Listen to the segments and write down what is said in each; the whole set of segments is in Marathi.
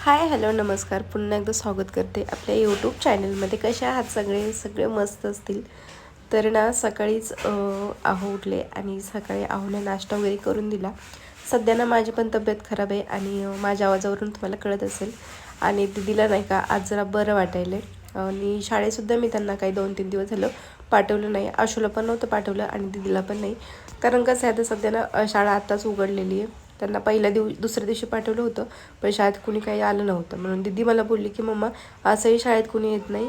हाय हॅलो नमस्कार. पुन्हा एकदा स्वागत करते आपल्या यूट्यूब चॅनलमध्ये कसे आहात सगळे? सगळे मस्त असतील. तर ना सकाळीच आहो उठले आणि सकाळी आहोला नाश्ता वगैरे करून दिला. सध्या ना माझी पण तब्येत खराब आहे आणि माझ्या आवाजावरून तुम्हाला कळत असेल. आणि दिदीला नाही का आज जरा बरं वाटायलं आणि शाळेतसुद्धा मी त्यांना काही दोन तीन दिवस झालं पाठवलं नाही. आशूला पण नव्हतं पाठवलं आणि दिदीला पण नाही. कारण कसं आहे आता सध्या ना शाळा आत्ताच उघडलेली आहे. त्यांना पहिल्या दिव दुसऱ्या दिवशी पाठवलं होतं पण शाळेत कुणी काही आलं नव्हतं. म्हणून दिदी मला बोलली की मम्मा असंही शाळेत कुणी येत नाही.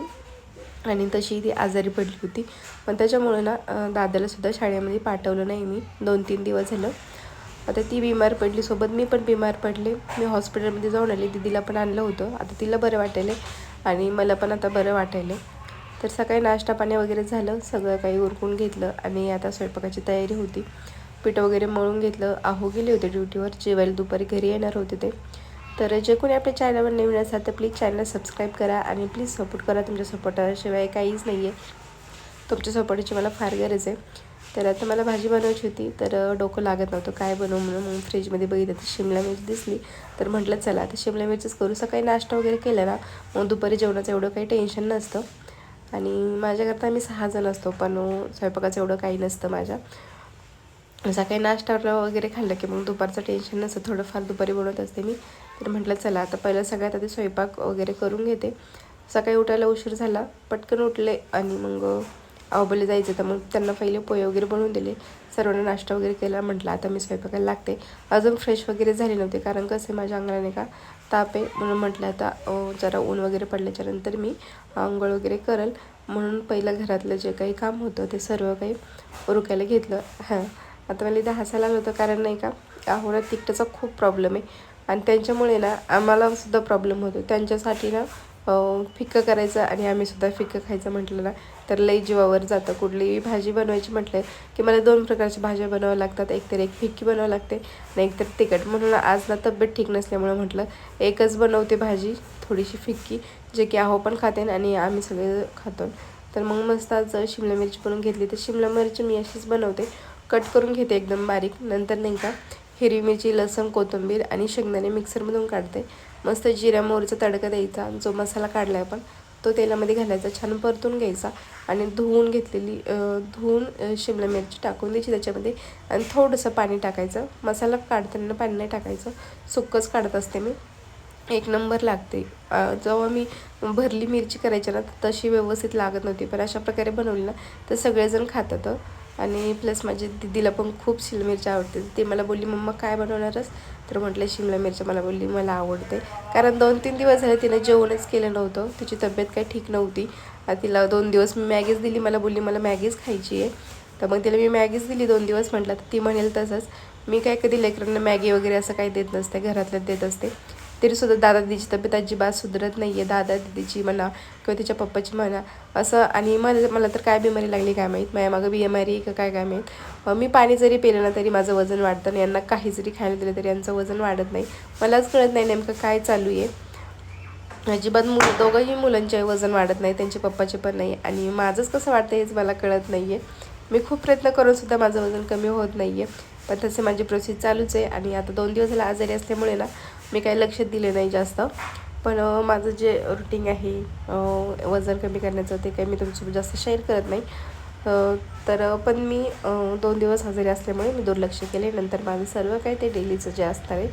आणि तशी ती आजारी पडली होती. पण त्याच्यामुळे ना दादालासुद्धा शाळेमध्ये पाठवलं नाही मी. दोन तीन दिवस झालं. आता ती बिमार पडली. सोबत मी पण बिमार पडले. मी हॉस्पिटलमध्ये जाऊन आले. दिदीला पण आणलं होतं. आता तिला बरं वाटायले आणि मला पण आता बरं वाटायले तर सकाळी नाश्ता पाणी वगैरे झालं. सगळं काही उरकून घेतलं. आणि आता स्वयंपाकाची तयारी होती. पीठ वगैरे मळून घेतलं आहो गेले होते ड्युटीवर जेवायला दुपारी घरी येणार होते ते. तर जे कोणी आपल्या चॅनलवर नवीन असाल तर प्लीज चॅनल सबस्क्राईब करा आणि प्लीज सपोर्ट करा तुमच्या सपोर्टाशिवाय काहीच नाही आहे तुमच्या सपोर्टची मला फार गरज आहे. तर आता मला भाजी बनवायची होती तर डोकं लागत नव्हतं काय बनवू म्हणून मग फ्रीजमध्ये बघितलं तर शिमला मिरची दिसली. तर म्हटलं चला आता शिमला मिरचीच करू. सकाळी नाश्ता वगैरे केला ना मग दुपारी जेवणाचं एवढं काही टेन्शन नसतं. आणि माझ्याकरता आम्ही सहा जण असतो पण स्वयंपाकाचं एवढं काही नसतं माझ्या. सकाळी नाश्ता वगैरे खाल्लं की मग दुपारचं टेन्शन नसतं. थोडंफार दुपारी बनवत असते मी. तर म्हटलं चला आता पहिलं सगळ्यात आधी स्वयंपाक वगैरे करून घेते. सकाळी उठायला उशीर झाला. पटकन उठले आणि मग आवबले जायचं. तर मग त्यांना पहिले पोहे वगैरे बनवून दिले. सर्वांना नाश्ता वगैरे केला. म्हटलं आता मी स्वयंपाकाला लागते. अजून फ्रेश वगैरे झाले नव्हते. कारण कसं आहे माझ्या अंगणाने का ताप आहे. म्हणून म्हटलं आता जरा ऊन वगैरे पडल्याच्यानंतर मी आंघोळ वगैरे करेल. म्हणून पहिलं घरातलं जे काही काम होतं ते सर्व काही उरकायला घेतलं. हां. आता मला इथं हसायला आलं होतं कारण नाही का आहोला तिखटाचा खूप प्रॉब्लेम आहे. आणि त्यांच्यामुळे ना आम्हालासुद्धा प्रॉब्लेम होतो. त्यांच्यासाठी ना फिक्कं करायचं आणि आम्हीसुद्धा फिक्कं खायचं म्हटलं ना तर लई जीवावर जातं. कुठलीही भाजी बनवायची म्हटलं की मला दोन प्रकारच्या भाज्या बनवाव्या लागतात. एकतर एक फिक्की बनवावं लागते आणि एकतर तिखट. म्हणून आज ना तब्येत ठीक नसल्यामुळे म्हटलं एकच बनवते भाजी थोडीशी फिक्की जे की आहो पण खाते आणि आम्ही सगळे खातो. तर मग मस्त आज शिमला मिरची बनवून घेतली. तर शिमला मिरची मी अशीच बनवते. कट करून घेते एकदम बारीक. नंतर नाही का हिरवी मिरची लसण कोथिंबीर आणि शेंगदाणे मिक्सरमधून काढते. मस्त जिऱ्या मोहरीचा तडका द्यायचा. जो मसाला काढला आहे आपण तो तेलामध्ये घालायचा. छान परतून घ्यायचा आणि धुवून घेतलेली धुवून शिमला मिरची टाकून द्यायची त्याच्यामध्ये आणि थोडंसं पाणी टाकायचं. मसाला काढताना पाणी नाही टाकायचं. सुकंच काढत असते मी. एक नंबर लागते. जेव्हा मी भरली मिरची करायची ना तशी व्यवस्थित लागत नव्हती. पण अशा प्रकारे बनवली ना तर सगळेजण खातात आणि प्लस माझी दिदीला पण खूप शिमला मिरची आवडते. ती मला बोलली मम्मा काय बनवणारच तर म्हटलं शिमला मिरची. मला बोलली मला आवडते. कारण दोन तीन दिवस झाले तिने जेवणच केलं नव्हतं. तिची तब्येत काही ठीक नव्हती. तिला दोन दिवस मी मॅगीच दिली. मला बोलली मला मॅगीच खायची आहे. तर मग तिला मी मॅगीच दिली दोन दिवस म्हटलं. तर ती म्हणेल तसंच. मी काय कधी लेकरांना मॅगी वगैरे असं काही देत नसते घरातलं देत असते. तरीसुद्धा दादा दिदीची तब्येत अजिबात सुधरत नाही आहे दादा दिदीची म्हणा किंवा तिच्या पप्पाची म्हणा असं आणि मला मला तर काय बिमारी लागली काय माहीत? माझ्या मागं बिमारी आहे का काय काय माहीत? मी पाणी जरी पेलं ना तरी माझं वजन वाढतं आणि यांना काही जरी खायला दिलं तरी यांचं वजन वाढत नाही. मलाच कळत नाही नेमकं काय चालू आहे. अजिबात मुलं दोघंही मुलांचे वजन वाढत नाही. त्यांचे पप्पाचे पण नाही. आणि माझंच कसं वाटतं हेच मला कळत नाही आहे मी खूप प्रयत्न करून सुद्धा माझं वजन कमी होत नाही आहे पण तसे माझी प्रोसेस चालूच आहे. आणि आता दोन दिवस झाला आजारी असल्यामुळे ना मी काही लक्ष दिले नाही जास्त. पण माझं जे रुटीन आहे वजन कमी करण्याचं ते काही मी तुमच्यासोबत जास्त शेअर करत नाही. तर पण मी दोन दिवस हजेरी असल्यामुळे मी दुर्लक्ष केले. नंतर माझं सर्व काही ते डेलीचं जे असतं आहे.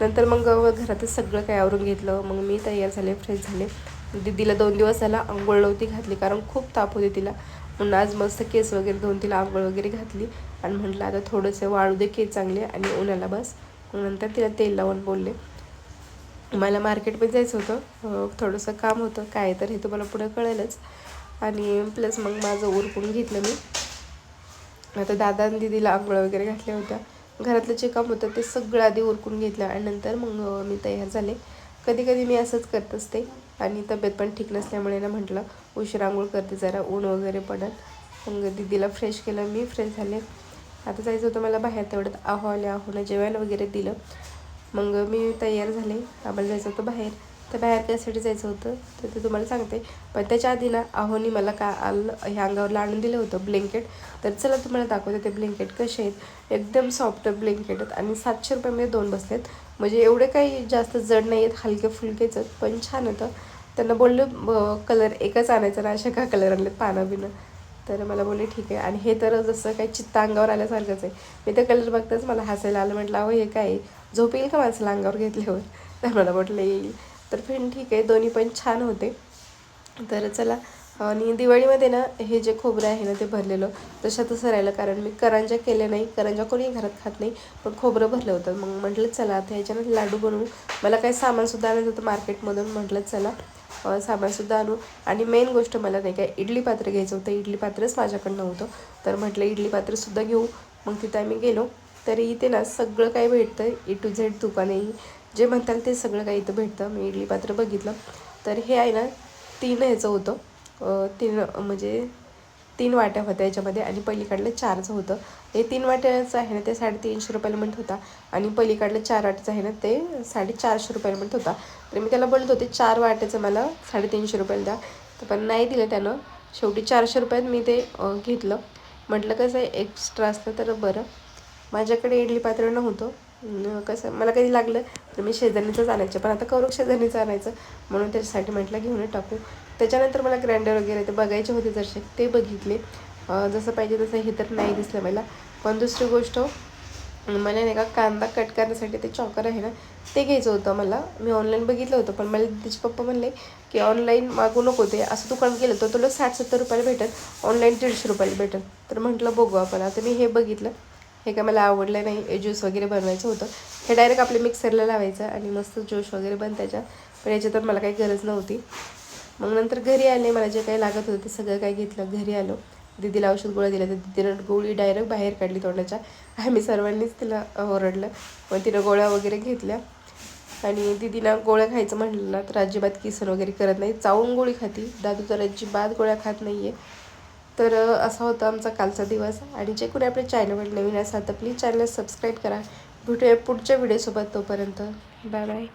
नंतर मग घरातच सगळं काही आवरून घेतलं. मग मी तयार झाले फ्रेश झाले. दीदीला दोन दिवस झाला आंघोळ नव्हती घातली कारण खूप ताप होते तिला. म्हणून आज मस्त केस वगैरे धुवून तिला आंघोळ वगैरे घातली. आणि म्हटलं आता थोडंसं वाळू दे केस चांगले आणि उन्हाला बस. नंतर तिला तेल लावून बोलले. मला मार्केटमध्ये जायचं होतं. थोडंसं काम होतं. काय तर हे तुम्हाला पुढं कळेलच. आणि प्लस मग माझं उरकून घेतलं मी. आता दादा आणि दिदीला आंघोळ वगैरे घातल्या होत्या. घरातलं जे काम होतं ते सगळं आधी उरकून घेतलं आणि नंतर मग मी तयार झाले. कधी कधी मी असंच करत असते. आणि तब्येत पण ठीक नसल्यामुळे ना म्हटलं उशीर आंघोळ करते जरा ऊन वगैरे पडत मग दिदीला फ्रेश केलं. मी फ्रेश झाले. आता जायचं होतं मला बाहेर तेवढ्यात आहो आले आहोनं जेवायला वगैरे दिलं. मग मी तयार झाले. आम्हाला जायचं होतं बाहेर. तर बाहेर त्यासाठी जायचं होतं. तर ते तुम्हाला सांगते. पण त्याच्या आधी ना आहोनी मला का आलं ह्या अंगावरला आणून दिलं होतं ब्लँकेट. तर चला तुम्हाला दाखवते ते ब्लँकेट कसे आहेत. एकदम सॉफ्ट ब्लँकेट आहेत आणि सातशे रुपयामध्ये दोन बसलेत. म्हणजे एवढे काही जास्त जड नाही आहेत हलके फुलकेच आहेत पण छान होतं त्यांना बोललं कलर एकच आणायचं ना अशा का कलर आणले पानं बिनं? तर मला बोलले ठीक आहे. आणि हे तर जसं काही चित्ता अंगावर आल्यासारखंच आहे. मी ते कलर बघताच मला हसायला आलं. म्हटलं अहो हे काय झोप येईल का माणसाला अंगावर घेतल्यावर? तर मला म्हटलं येईल. तर पण ठीक आहे दोन्ही पण छान होते. तर चला आणि दिवाळीमध्ये ना हे जे खोबरं आहे ना ते भरलेलं तशा तसं राहिलं. कारण मी करंजा केले नाही. करंजा कोणी घरात खात नाही पण खोबरं भरलं होतं. मग म्हटलं चला आता ह्याच्यानं लाडू बनवू. मला काही सामानसुद्धा आणायचं होतं मार्केटमधून. म्हटलं चला सामानसुद्धा आणू. आणि मेन गोष्ट मला नाही काय इडली पात्र घ्यायचं होतं. इडली पात्रच माझ्याकडनं होतं. तर म्हटलं इडली पात्रसुद्धा घेऊ. मग तिथं आम्ही गेलो. तरी इथे ना सगळं काही भेटतं. ए टू झेड दुकाने. जे म्हणताल ते सगळं काही इथं भेटतं. मी इडली पात्र बघितलं. तर हे आहे ना तीन ह्याचं होतं. तीन म्हणजे तीन वाट्या होत्या याच्यामध्ये आणि पलीकडलं चारचं होतं. हे तीन वाट्याचं आहे ना ते साडेतीनशे रुपयाला म्हणत होता. आणि पलीकडलं चार वाट्याचं आहे ना ते साडेचारशे रुपयाला म्हणत होता. तर मी त्याला बोलत होते चार वाट्याचं मला साडेतीनशे रुपयाला द्या. तर पण नाही दिलं त्यानं. शेवटी चारशे रुपयात मी ते घेतलं. म्हटलं कसं आहे एक्स्ट्रा असतं तर बरं. माझ्याकडे इडली पात्र नव्हतं. कसं मला कधी लागलं तर मी शेजारणीचंच आणायचं. पण आता करू शेजारणीचं आणायचं? म्हणून त्याच्यासाठी म्हटलं घेऊन टाकू त्याच्यानंतर मला ग्राइंडर वगैरे ते बघायचे होते जसे. ते बघितले. जसं पाहिजे तसं हे तर नाही दिसलं मला. पण दुसरी गोष्ट मला नाही का कांदा कट करण्यासाठी ते चॉकर आहे ना ते घ्यायचं होतं मला. मी ऑनलाईन बघितलं होतं पण मला तिचे पप्पा म्हणले की ऑनलाईन मागू नको ते. असं दुकान गेलं तर तुला साठ सत्तर रुपयाला भेटत ऑनलाईन दीडशे रुपयाला भेटत तर म्हटलं बघू आपण. आता मी हे बघितलं. हे काय मला आवडलं नाही. ज्यूस वगैरे बनवायचं होतं. हे डायरेक्ट आपल्या मिक्सरला लावायचं आणि मस्त ज्यूस वगैरे बनतायच्या पण याच्यात मला काही गरज नव्हती. मग नंतर घरी आले मला जे काही लागत होतं ते सगळं काही घेतलं. घरी आलो. दिदीला औषध गोळ्या दिल्या तर दिदीनं गोळी डायरेक्ट बाहेर काढली तोंडाच्या. आम्ही सर्वांनीच तिला ओरडलं. पण तिनं गोळ्या वगैरे घेतल्या. आणि दिदीला गोळ्या खायचं म्हटलं ना तर अजिबात किसन वगैरे करत नाही. चावून गोळी खाती. दादू तर अजिबात गोळ्या खात नाही आहे तर असा होता आमचा कालचा दिवस. आणि जे कोणी आपल्या चॅनलवर नवीन असाल तर प्लीज चॅनल सबस्क्राईब करा. भेटूया पुढच्या व्हिडिओसोबत तोपर्यंत. Bye bye